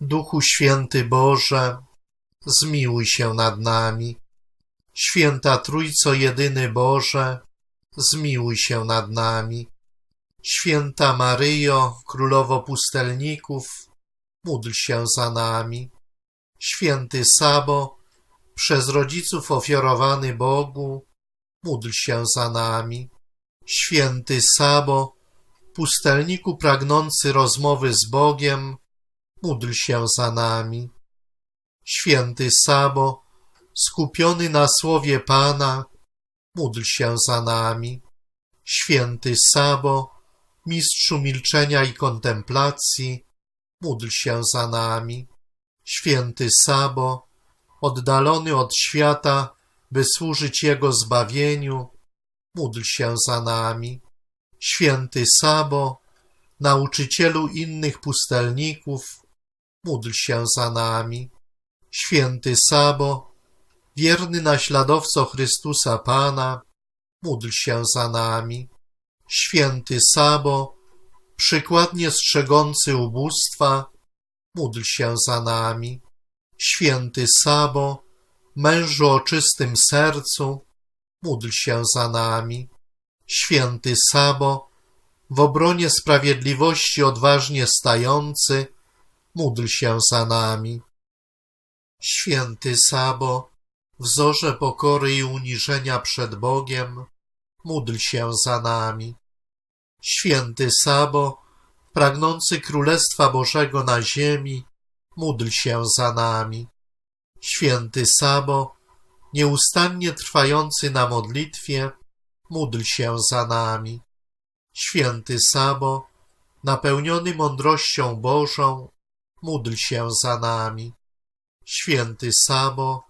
Duchu Święty Boże, zmiłuj się nad nami. Święta Trójco Jedyny Boże, zmiłuj się nad nami. Święta Maryjo, Królowo Pustelników, módl się za nami. Święty Sabo, przez rodziców ofiarowany Bogu, módl się za nami. Święty Sabo, pustelniku pragnący rozmowy z Bogiem, módl się za nami. Święty Sabo, skupiony na słowie Pana, módl się za nami. Święty Sabo, mistrzu milczenia i kontemplacji, módl się za nami. Święty Sabo, oddalony od świata, by służyć Jego zbawieniu, módl się za nami. Święty Sabo, nauczycielu innych pustelników, módl się za nami. Święty Sabo, wierny naśladowco Chrystusa Pana, módl się za nami. Święty Sabo, przykładnie strzegący ubóstwa, módl się za nami. Święty Sabo, mężu o czystym sercu, módl się za nami. Święty Sabo, w obronie sprawiedliwości odważnie stający, módl się za nami. Święty Sabo, wzorze pokory i uniżenia przed Bogiem, módl się za nami. Święty Sabo, pragnący Królestwa Bożego na ziemi, módl się za nami. Święty Sabo, nieustannie trwający na modlitwie, módl się za nami. Święty Sabo, napełniony mądrością Bożą, módl się za nami. Święty Sabo,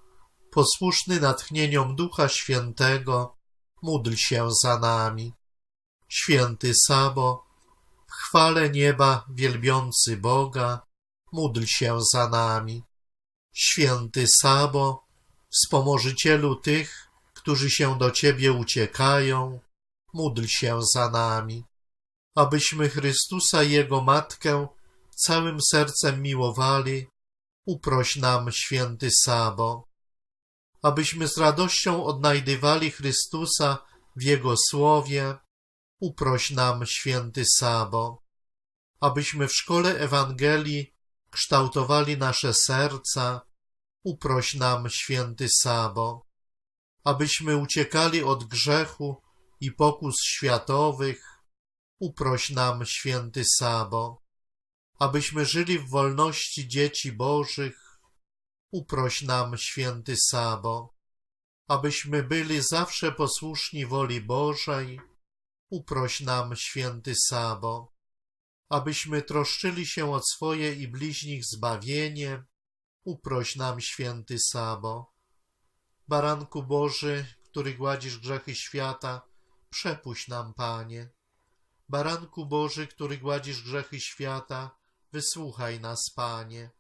posłuszny natchnieniom Ducha Świętego, módl się za nami. Święty Sabo, w chwale nieba wielbiący Boga, módl się za nami. Święty Sabo, wspomożycielu tych, którzy się do Ciebie uciekają, módl się za nami. Abyśmy Chrystusa Jego Matkę całym sercem miłowali, uproś nam, święty Sabo. Abyśmy z radością odnajdywali Chrystusa w Jego Słowie, uproś nam, święty Sabo. Abyśmy w szkole Ewangelii kształtowali nasze serca, uproś nam, święty Sabo. Abyśmy uciekali od grzechu i pokus światowych, uproś nam, święty Sabo. Abyśmy żyli w wolności dzieci Bożych, uproś nam, święty Sabo. Abyśmy byli zawsze posłuszni woli Bożej, uproś nam, święty Sabo. Abyśmy troszczyli się o swoje i bliźnich zbawienie, uproś nam, święty Sabo. Baranku Boży, który gładzisz grzechy świata, przepuść nam, Panie. Baranku Boży, który gładzisz grzechy świata, wysłuchaj nas, Panie.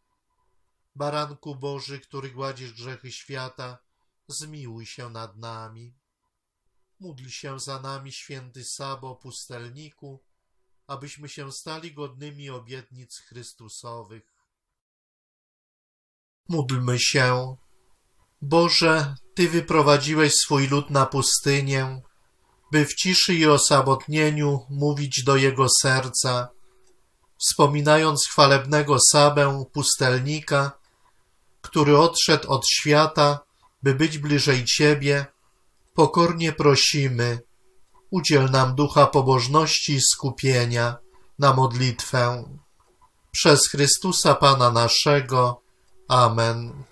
Baranku Boży, który gładzisz grzechy świata, zmiłuj się nad nami. Módl się za nami, święty Sabo, pustelniku, abyśmy się stali godnymi obietnic Chrystusowych. Módlmy się. Boże, Ty wyprowadziłeś swój lud na pustynię, by w ciszy i osamotnieniu mówić do jego serca. Wspominając chwalebnego Sabę, pustelnika, który odszedł od świata, by być bliżej Ciebie, pokornie prosimy, udziel nam ducha pobożności i skupienia na modlitwę. Przez Chrystusa Pana naszego. Amen.